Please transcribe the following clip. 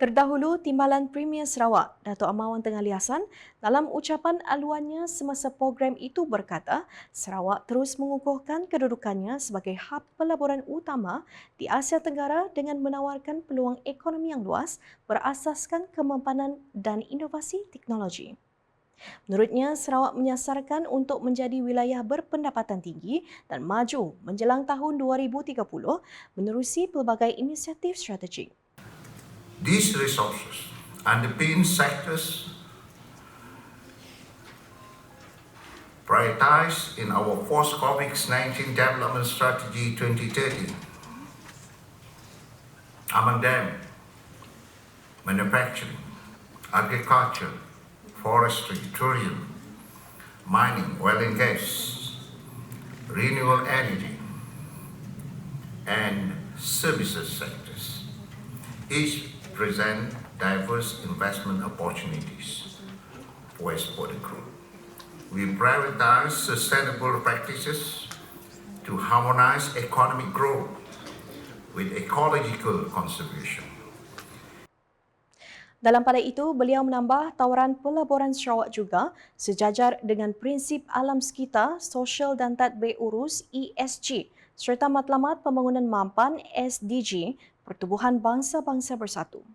Terdahulu, Timbalan Premier Sarawak, Dato' Amawan Tengah Liasan, dalam ucapan aluannya semasa program itu berkata, Sarawak terus mengukuhkan kedudukannya sebagai hub pelaburan utama di Asia Tenggara dengan menawarkan peluang ekonomi yang luas berasaskan kemampanan dan inovasi teknologi. Menurutnya, Sarawak menyasarkan untuk menjadi wilayah berpendapatan tinggi dan maju menjelang tahun 2030 menerusi pelbagai inisiatif strategik. These resources and the underpin sectors prioritized in our post-COVID-19 development strategy 2030. Among them, manufacturing, agriculture, forestry, tourism, mining, oil and gas, renewable energy, and services sectors. Each present diverse investment opportunities for Exporter Group. We prioritize sustainable practices to harmonize economic growth with ecological conservation. Dalam pada itu, beliau menambah tawaran pelaburan Sarawak juga sejajar dengan prinsip alam sekitar, sosial dan tadbir urus ESG serta matlamat pembangunan mampan SDG Pertubuhan Bangsa-Bangsa Bersatu.